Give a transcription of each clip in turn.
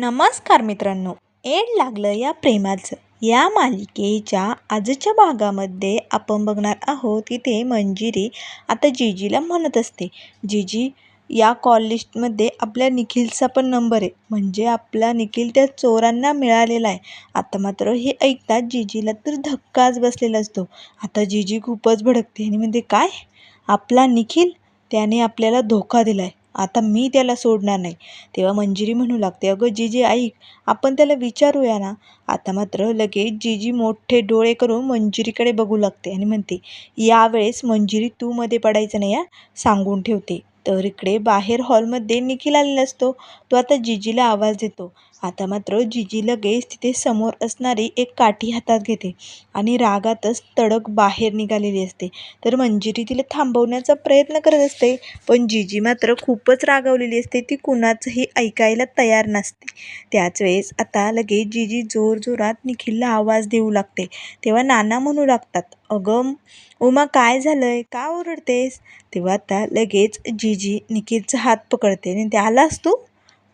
नमस्कार मित्रांनो. एड लागलं या प्रेमाचं. या मालिकेच्या आजच्या भागामध्ये आपण बघणार आहोत की ते मंजिरी आता जीजीला म्हणत असते. जीजी या कॉल लिस्टमध्ये आपल्या निखिलचा पण नंबर आहे. म्हणजे आपला निखिल त्या चोरांना मिळालेला आहे. आता मात्र हे ऐकतात जीजीला तर धक्काच बसलेला असतो. आता जीजी खूपच भडकते आणि म्हणते काय? आपला निखिल? त्याने आपल्याला धोका दिला आहे आता मी त्याला सोडणार नाही. तेव्हा मंजिरी म्हणू लागते अगं जीजी ऐक आपण त्याला विचारूया ना. आता मात्र लगेच जीजी मोठे डोळे करून मंजिरीकडे बघू लागते आणि म्हणते यावेळेस मंजिरी तू मध्ये पडायचं नाही या सांगून ठेवते. तर इकडे बाहेर हॉलमध्ये निखिल आलेला असतो. तो आता जीजीला आवाज देतो. आता मात्र जिजी लगेच तिथे समोर असणारी एक काठी हातात घेते आणि रागातच तडक बाहेर निघालेली असते. तर मंजिरी तिला थांबवण्याचा प्रयत्न करत असते पण जीजी मात्र खूपच रागावलेली असते. ती कुणाचंही ऐकायला तयार नसते. त्याच वेळेस आता लगेच जिजी जोरजोरात निखिलला आवाज देऊ लागते. तेव्हा नाना म्हणू लागतात अगं उमा काय झालंय? का ओरडतेस? तेव्हा आता लगेच जीजी निखिलचा हात पकडते आणि त्यालाच तू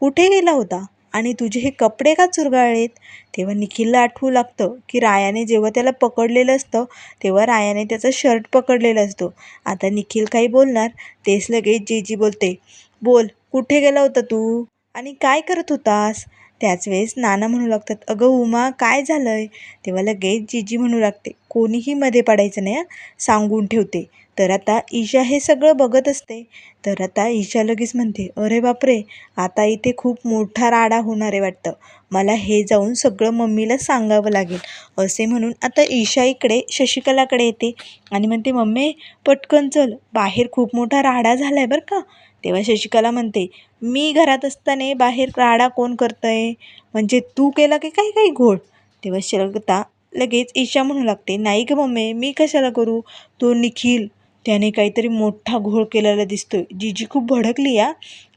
कुठे गेला होता? आणि तुझे हे कपडे का चुरगाळलेत? तेव्हा निखिलला आठवू लागतं की रायाने जेव्हा त्याला पकडलेलं असतं तेव्हा रायाने त्याचा शर्ट पकडलेला असतो. आता निखिल काही बोलणार तेच लगेच जीजी बोलते बोल कुठे गेला होता तू? आणि काय करत होतास? त्याच वेळेस नाना म्हणू लागतात अगं उमा काय झालं आहे तेव्हा लगेच जीजी म्हणू लागते कोणीही मध्ये पडायचं नाही सांगून ठेवते. तर आता ईशा हे सगळं बघत असते. तर आता ईशा लगेच म्हणते अरे बापरे आता इथे खूप मोठा राडा होणार आहे वाटतं. मला हे जाऊन सगळं मम्मीला सांगावं लागेल. असे म्हणून आता ईशा इकडे शशिकलाकडे येते आणि म्हणते मम्मी पटकन चल. बाहेर खूप मोठा राडा झाला आहे बरं का. तेव्हा शशिकला म्हणते मी घरात असताना बाहेर राडा कोण करतं आहे म्हणजे तू केला की काही काही घोळ? तेव्हा शलगता लगेच ईशा म्हणू लागते नाही ग मम्मी मी कशाला करू? तो निखिल त्याने काहीतरी मोठा घोळ केलेला दिसतोय. जीजी खूप भडकली या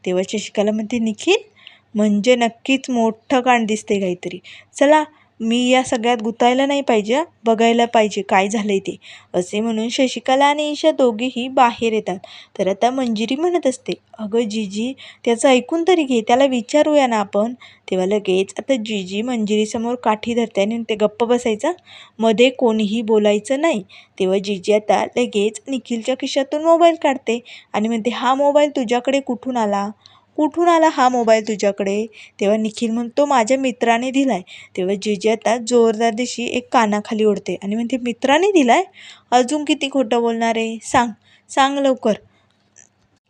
तेव्हा शशिकला म्हणते निखिल म्हणजे नक्कीच मोठं कांड दिसते काहीतरी. चला मी या सगळ्यात गुतायला नाही पाहिजे बघायला पाहिजे काय झालं आहे ते. असे म्हणून शशिकला आणि ईशा दोघेही बाहेर येतात. तर आता मंजिरी म्हणत असते अगं जीजी त्याचं ऐकून तरी घे त्याला विचारूया ना आपण. तेव्हा लगेच आता जीजी मंजिरीसमोर काठी धरते आणि ते गप्प बसायचं. मध्ये कोणीही बोलायचं नाही. तेव्हा जीजी आता लगेच निखिलच्या खिशातून मोबाईल काढते आणि म्हणते हा मोबाईल तुझ्याकडे कुठून आला? कुठून आला हा मोबाईल तुझ्याकडे? तेव्हा निखिल म्हणतो माझ्या मित्राने दिला आहे तेव्हा जीजी आता जोरदार दिशी एक कानाखाली ओढते आणि म्हणते मित्राने दिला आहे अजून किती खोटं बोलणार आहे? सांग सांग लवकर.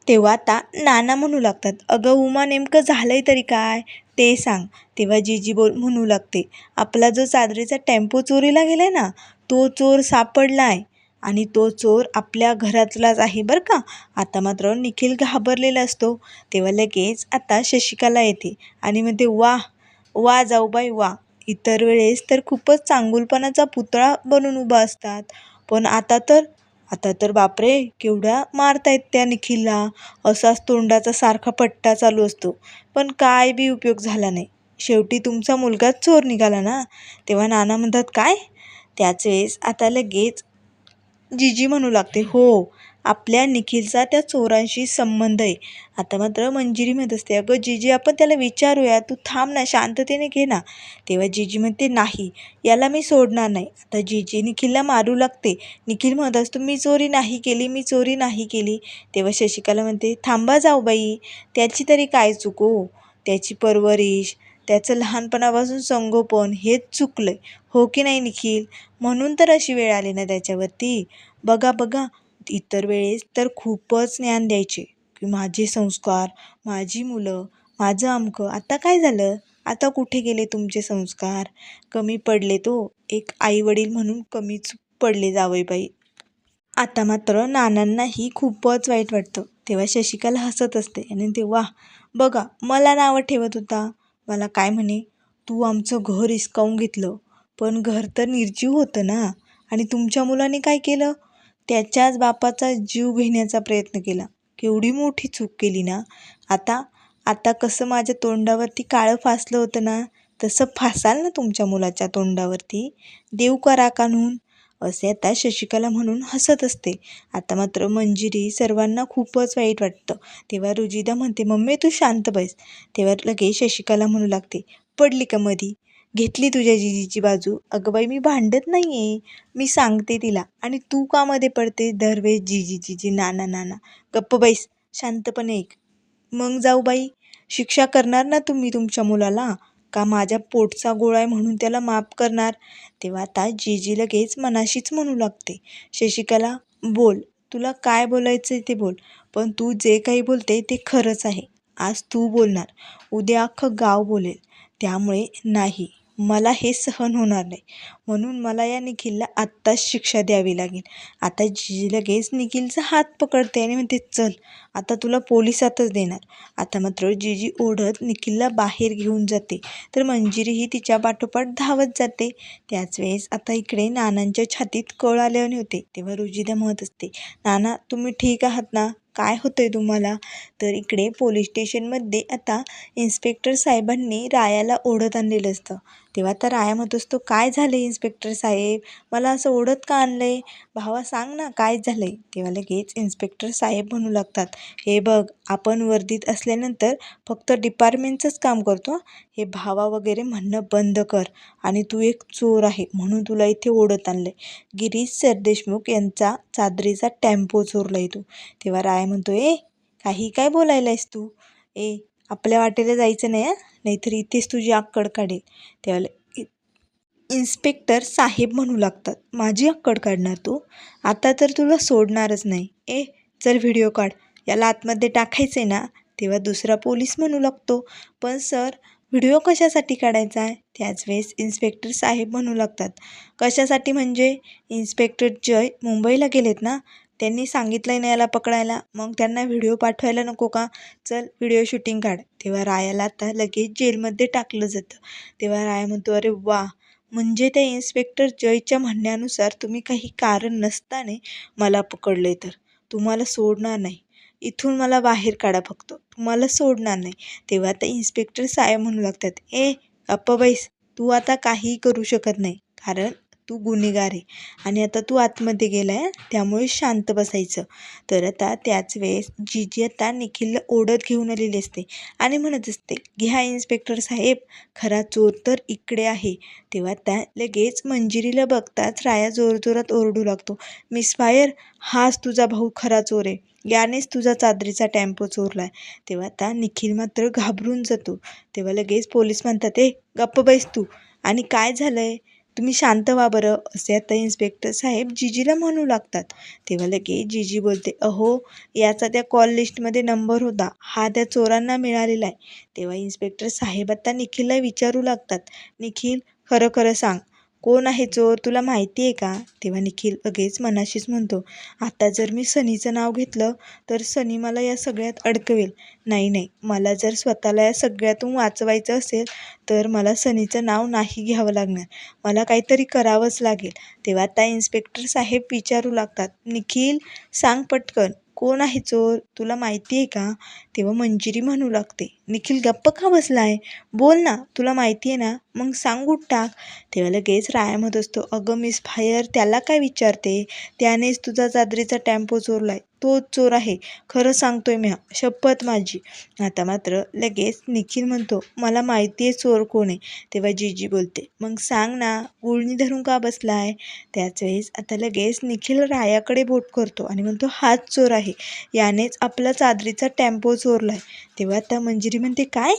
तेव्हा आता नाना म्हणू लागतात अगं उमा नेमकं झालं आहे तरी काय? ते सांग. तेव्हा जीजी बोल म्हणू लागते आपला जो चादरीचा टेम्पो चोरीला गेला आहे ना तो चोर सापडला आहे आणि तो चोर आपल्या घरातलाच आहे बरं का? आता मात्र निखिल घाबरलेला असतो. तेव्हा लगेच आता शशिकाला येते आणि म्हणते वा वा जाऊबाई वा. इतर वेळेस तर खूपच चांगुलपणाचा पुतळा बनून उभा असतात. पण आता तर आता तर बापरे केवढ्या मारतायत त्या निखिलला. असाच तोंडाचा सारखा पट्टा चालू असतो. पण काय बी उपयोग झाला नाही. शेवटी तुमचा मुलगाच चोर निघाला ना? तेव्हा नाना म्हणतात काय? त्याच वेळेस आता लगेच जीजी म्हणू लागते हो. आपल्या निखिलचा त्या चोरांशी संबंध आहे. आता मात्र मंजिरी म्हणत असते अगं जीजी आपण त्याला विचारूया तू थांब ना शांततेने घे ना. तेव्हा जीजी म्हणते नाही याला मी सोडणार नाही. आता जीजी निखिलला मारू लागते. निखिल म्हणत असतो मी चोरी नाही केली मी चोरी नाही केली. तेव्हा शशिकाला म्हणते थांबा जाऊ बाई त्याची तरी काय चुको हो? त्याची परवरिश त्याचं लहानपणापासून संगोपन हेच चुकलं आहे हो की नाही निखिल? म्हणून तर अशी वेळ आली ना त्याच्यावरती. बघा बघा. इतर वेळेस तर खूपच ज्ञान द्यायचे. की माझे संस्कार माझी मुलं माझं अमकं. आता काय झालं? आता कुठे गेले तुमचे संस्कार? कमी पडले तो. एक आईवडील म्हणून कमीच पडले जावईबाई आता मात्र नानांनाही खूपच वाईट वाटतं. तेव्हा शशिकाला हसत असते आणि तेव्हा बघा मला नावं ठेवत होता. मला काय म्हणे तू आमचं घर हिसकावून घेतलं पण घर तर निर्जीव होतं ना आणि तुमच्या मुलाने काय केलं? त्याच्याच बापाचा जीव घेण्याचा प्रयत्न केला. केवढी मोठी चूक केली ना. आता आता कसं माझ्या तोंडावरती काळं फासलं होतं ना तसं फासाल ना तुमच्या मुलाच्या तोंडावरती. देऊ करा काढून असे आता शशिकला म्हणून हसत असते. आता मात्र मंजिरी सर्वांना खूपच वाईट वाटतं. तेव्हा रुजिदा म्हणते मम्मी तू शांत बैस. तेव्हा लगेच शशिकला म्हणू लागते पडली का मधी? घेतली तुझ्या जिजीची बाजू? अगं बाई मी भांडत नाही आहे मी सांगते तिला. आणि तू का मध्ये पडते दरवेळेस जिजी जिजी नाना नाना? गप्प बैस शांतपणे ऐक. मग जाऊ बाई. शिक्षा करणार ना तुम्ही तुमच्या मुलाला? का माझ्या पोटचा गोळा आहे म्हणून त्याला माफ करणार? तेव्हा आता जीजी लगेच मनाशीच म्हणू लागते. शशिकला बोल. तुला काय बोलायचं आहे ते बोल. पण तू जे काही बोलते ते खरंच आहे. आज तू बोलणार. उद्या अख्खं गाव बोलेल. त्यामुळे नाही. मला हे सहन होणार नाही. म्हणून मला या निखिलला आत्ताच शिक्षा द्यावी लागेल. आता जी लगेच निखिलचा हात पकडते आणि म्हणते चल आता तुला पोलिसातच देणार. आता मात्र जीजी ओढत निखिलला बाहेर घेऊन जाते. तर मंजिरीही तिच्या पाठोपाठ धावत जाते. त्याच वेळेस आता इकडे नानांच्या छातीत कळ आल्याने होते. तेव्हा रुजिदा म्हणत असते नाना तुम्ही ठीक आहात ना? काय होतं आहे तुम्हाला? तर इकडे पोलीस स्टेशनमध्ये आता इन्स्पेक्टर साहेबांनी रायाला ओढत आणलेलं असतं. तेव्हा तर राया म्हणत असतो काय झालं इन्स्पेक्टर साहेब? मला असं ओढत का आणलं आहे भावा सांग ना काय झालं आहे तेव्हा लगेच इन्स्पेक्टर साहेब म्हणू लागतात हे बघ आपण वर्दीत असल्यानंतर फक्त डिपार्टमेंटचंच काम करतो हे. भावा वगैरे म्हणणं बंद कर आणि तू एक चोर आहे म्हणून तुला इथे ओढत आणलं आहे गिरीश सरदेशमुख यांचा चादरीचा टेम्पो चोरला आहे तू. तेव्हा राय म्हणतो ए काही काय बोलायला आहेस तू? ए आपल्या वाटेला जायचं नाही नाहीतर इथेच तुझी आक्कड काढेल. तेव्हा इन्स्पेक्टर साहेब म्हणू लागतात माझी आक्कड काढणार तू? आता तर तुला सोडणारच नाही. ए चल व्हिडिओ काढ. याला आतमध्ये टाकायचं आहे ना तेव्हा दुसरा पोलीस म्हणू लागतो. पण सर व्हिडिओ कशासाठी काढायचा आहे? त्याच वेळेस इन्स्पेक्टर साहेब म्हणू लागतात कशासाठी म्हणजे? इन्स्पेक्टर जय मुंबईला गेलेत ना? त्यांनी सांगितलं ना याला पकडायला. मग त्यांना व्हिडिओ पाठवायला नको का? चल व्हिडिओ शूटिंग काढ. तेव्हा रायाला आता लगेच जेलमध्ये टाकलं जातं. तेव्हा राया म्हणतो अरे वा. म्हणजे त्या इन्स्पेक्टर जयच्या म्हणण्यानुसार तुम्ही काही कारण नसताने मला पकडले तर. तुम्हाला सोडणार नाही. इथून मला बाहेर काढा फक्त. तुम्हाला सोडणार नाही. तेव्हा आता इन्स्पेक्टर साय म्हणू लागतात ए अप्पाबाईस तू आता काहीही करू शकत नाही. कारण तू गुन्हेगार आहे. आणि आता तू आतमध्ये गेला आहे त्यामुळे शांत बसायचं. तर आता त्याच वेळेस जीजी आता निखिलला ओढत घेऊन आलेली असते आणि म्हणत असते घ्या इन्स्पेक्टर साहेब खरा चोर तर इकडे आहे. तेव्हा त्या लगेच मंजिरीला बघताच राया जोरजोरात ओरडू लागतो मिस फायर हाच तुझा भाऊ खरा चोर आहे. यानेच तुझा चादरीचा टेम्पो चोरला आहे तेव्हा आता निखिल मात्र घाबरून जातो. तेव्हा लगेच पोलीस म्हणतात ए गप्प बैस तू. आणि काय झालं आहे तुम्ही शांत व्हा बरं असे आता इन्स्पेक्टर साहेब जीजीला म्हणू लागतात. तेव्हा लगे जीजी बोलते अहो याचा त्या कॉल लिस्टमध्ये नंबर होता. हा त्या चोरांना मिळालेला आहे. तेव्हा इन्स्पेक्टर साहेब आता निखिलला विचारू लागतात. निखिल खरं खरं सांग. कोण आहे चोर तुला माहिती आहे का? तेव्हा निखिल लगेच मनाशीच म्हणतो आता जर मी सनीचं नाव घेतलं तर सनी मला या सगळ्यात अडकवेल. नाही नाही मला जर स्वतःला या सगळ्यातून वाचवायचं असेल तर मला सनीचं नाव नाही घ्यावं लागणार. मला काहीतरी करावंच लागेल. तेव्हा त्या इन्स्पेक्टर साहेब विचारू लागतात निखिल सांग पटकन कोण आहे चोर तुला माहिती आहे का? तेव्हा मंजिरी म्हणू लागते. निखिल गप्प का बसला आहे बोल ना तुला माहिती आहे ना? मग सांगून टाक. तेव्हा लगेच राया म्हणत असतो अगं मिस फायर त्याला काय विचारते? त्यानेच तुझा चादरीचा टॅम्पो चोरला आहे तोच चोर आहे. खरं सांगतोय मी शपथ माझी. आता मात्र लगेच निखिल म्हणतो मला माहिती आहे चोर कोण आहे. तेव्हा जीजी बोलते मग सांग ना गुळणी धरून का बसला आहे त्याच वेळेस आता लगेच निखिल रायाकडे बोट करतो आणि म्हणतो हाच चोर आहे. यानेच आपला चादरीचा टॅम्पो चोर चोरला आहे तेव्हा आता मंजिरी म्हणते काय?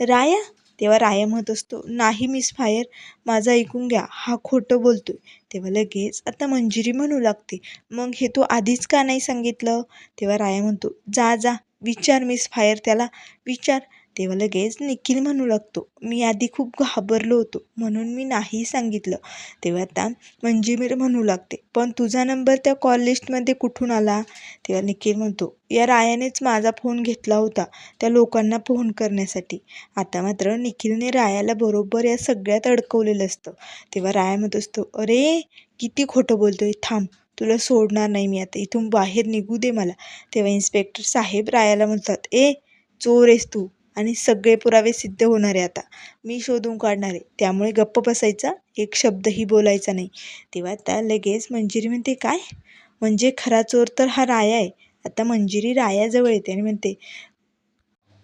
राया? तेव्हा राया म्हणत असतो नाही मिस फायर माझं ऐकून घ्या हा खोटं बोलतोय. तेव्हा लगेच आता मंजिरी म्हणू लागते मग हे तू आधीच का नाही सांगितलं? तेव्हा राया म्हणतो जा जा विचार मिस फायर त्याला विचार. तेव्हा लगेच निखिल म्हणू लागतो मी आधी खूप घाबरलो होतो म्हणून मी नाही सांगितलं. तेव्हा आता मंजिमीर म्हणू लागते पण तुझा नंबर त्या कॉल लिस्टमध्ये कुठून आला? तेव्हा निखिल म्हणतो या रायानेच माझा फोन घेतला होता त्या लोकांना फोन करण्यासाठी. आता मात्र निखिलने रायाला बरोबर या सगळ्यात अडकवलेलं असतं. तेव्हा राया म्हणत असतो अरे किती खोटं बोलतोय थांब तुला सोडणार नाही मी आता इथून बाहेर निघू दे मला. तेव्हा इन्स्पेक्टर साहेब रायाला म्हणतात ए चोर आहेस तू आणि सगळे पुरावे सिद्ध होणार आहे आता. मी शोधून काढणार. आहे त्यामुळे गप्प बसायचा एक शब्दही बोलायचा नाही. तेव्हा आता लगेच मंजिरी म्हणते काय? म्हणजे खरा चोर तर हा राया आहे. आता मंजिरी रायाजवळ येते आणि म्हणते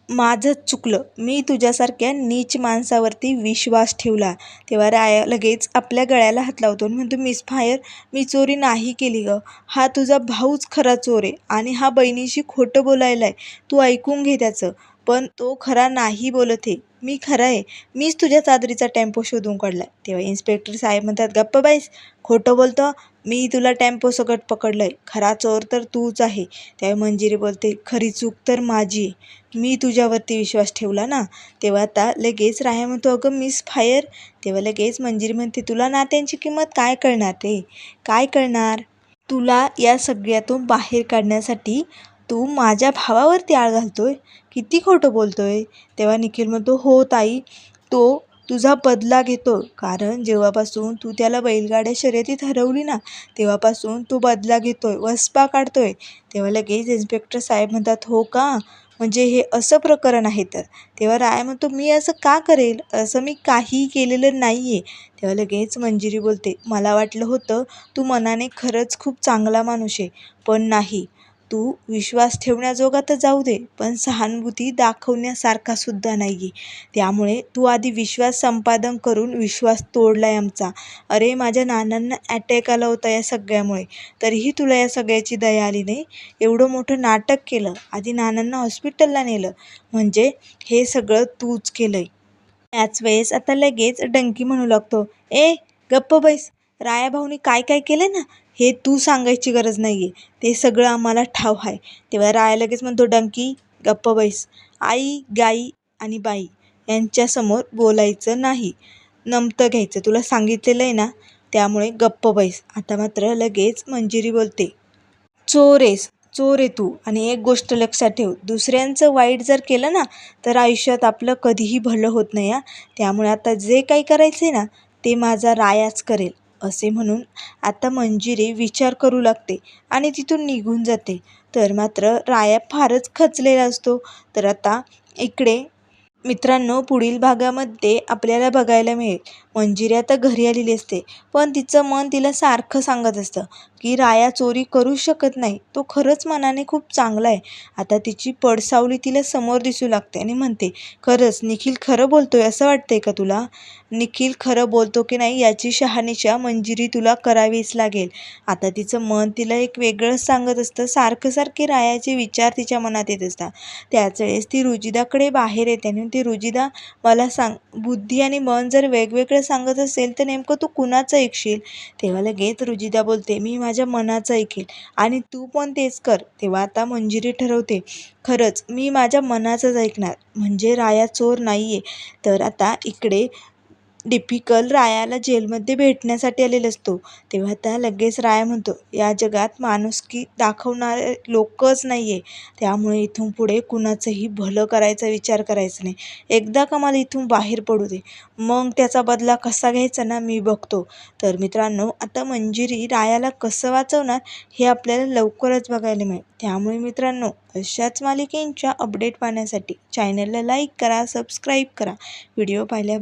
माझंच चुकलं. मी तुझ्यासारख्या नीच माणसावरती विश्वास ठेवला. तेव्हा राया लगेच आपल्या गळ्याला हात लावतो आणि म्हणतो मिस फायर मी चोरी नाही केली गं. हा तुझा भाऊच खरा चोर आहे आणि हा बहिणीशी खोटं बोलायला आहे तू ऐकून घे त्याचं. पण तो खरा नाही बोलत आहे. मी खरा आहे. मीच तुझ्या चादरीचा टेम्पो शोधून काढला तेव्हा इन्स्पेक्टर साहेब म्हणतात गप्प बाईस खोटं बोलतो मी तुला टेम्पो सकट पकडलं आहे खरा चोर तर तूच आहे. त्यावेळी मंजिरी बोलते खरी चूक तर माझी मी तुझ्यावरती विश्वास ठेवला ना तेव्हा आता लगेच राया म्हणतो अगं मिस फायर तेव्हा लगेच मंजिरी म्हणते तुला नात्यांची किंमत काय कळणार ते? काय कळणार? तुला या सगळ्यातून बाहेर काढण्यासाठी तू माझ्या भावावरती आळ घालतो आहे किती खोटं बोलतो आहे तेव्हा निखिल म्हणतो हो ताई तो तुझा बदला घेतो. कारण जेव्हापासून तू त्याला बैलगाड्या शर्यतीत हरवली ना तेव्हापासून तू बदला घेतोय वसपा काढतोय. तेव्हा लगेच इन्स्पेक्टर साहेब म्हणतात हो का? म्हणजे हे असं प्रकरण आहे तर? तेव्हा राय म्हणतो मी असं का करेल? असं मी काही केलेलं नाही आहे तेव्हा लगेच मंजिरी बोलते मला वाटलं होतं तू मनाने खरंच खूप चांगला माणूस आहे पण नाही. तू विश्वास ठेवण्याजोगा तर जाऊ दे पण सहानुभूती दाखवण्यासारखा सुद्धा नाही आहे त्यामुळे तू आधी विश्वास संपादन करून विश्वास तोडला आहे आमचा. अरे माझ्या नानांना ॲटॅक आला होता या सगळ्यामुळे. तरीही तुला या सगळ्याची दया आली नाही? एवढं मोठं नाटक केलं. आधी नानांना हॉस्पिटलला नेलं. म्हणजे हे सगळं तूच केलं आहे त्याच वेळेस आता लगेच डंकी म्हणू लागतो. ए गप्प बैस. राया भाऊनी काय काय केलं ना? हे तू सांगायची गरज नाही आहे ते सगळं आम्हाला ठाव आहे तेव्हा राया लगेच म्हणतो डंकी गप्प बैस. आई गाई आणि बाई यांच्यासमोर बोलायचं नाही. नमतं घ्यायचं. तुला सांगितलेलं आहे ना? त्यामुळे गप्प बैस. आता मात्र लगेच मंजिरी बोलते. चोर आहेस चोर आहे तू. आणि एक गोष्ट लक्षात ठेव. दुसऱ्यांचं वाईट जर केलं ना तर आयुष्यात आपलं कधीही भलं होत नाही हा. त्यामुळे आता जे काही करायचं आहे ना ते माझा रायाच करेल. असे म्हणून आता मंजिरी विचार करू लागते आणि तिथून निघून जाते. तर मात्र राया फारच खचलेला असतो. तर आता इकडे मित्रांनो पुढील भागामध्ये आपल्याला बघायला मिळेल. मंजिरी आता घरी आलेली असते पण तिचं मन तिला सारखं सांगत असतं की राया चोरी करू शकत नाही. तो खरंच मनाने खूप चांगला आहे. आता तिची पडसावली तिला समोर दिसू लागते आणि म्हणते खरंच निखिल खरं बोलतोय असं वाटतंय का तुला? निखिल खरं बोलतो की नाही याची शहानिशा मंजिरी तुला करावीच लागेल. आता तिचं मन तिला एक वेगळंच सांगत असतं. सारखं सारखे रायाचे विचार तिच्या मनात येत असतात. त्याच वेळेस ती रुजिदाकडे बाहेर येते आणि ती रुजिदा मला सांग बुद्धी आणि मन जर वेगवेगळं सांगत असेल तर नेमकं तू कुणाचं ऐकशील? तेव्हा लगेच रुजिदा बोलते मी माझ्या मनाचं ऐकेल आणि तू पण तेच कर. तेव्हा आता मंजिरी ठरवते खरंच मी माझ्या मनाचंच ऐकणार. म्हणजे राया चोर नाही आहे तर आता इकडे डिपिकल रायाला जेलमध्ये भेटण्यासाठी आलेला असतो. तेव्हा त्या लगेच राया म्हणतो या जगात माणुसकी दाखवणारे लोकच नाही आहे त्यामुळे इथून पुढे कुणाचंही भलं करायचा विचार करायचा नाही. एकदा का मला इथून बाहेर पडू दे? मग त्याचा बदला कसा घ्यायचा ना मी बघतो. तर मित्रांनो आता मंजिरी रायाला कसं वाचवणार हे आपल्याला लवकरच बघायला मिळेल. त्यामुळे मित्रांनो अशाच मालिकेंच्या अपडेट पाहण्यासाठी चॅनलला लाईक करा सबस्क्राईब करा. व्हिडिओ पाहिल्याबद्दल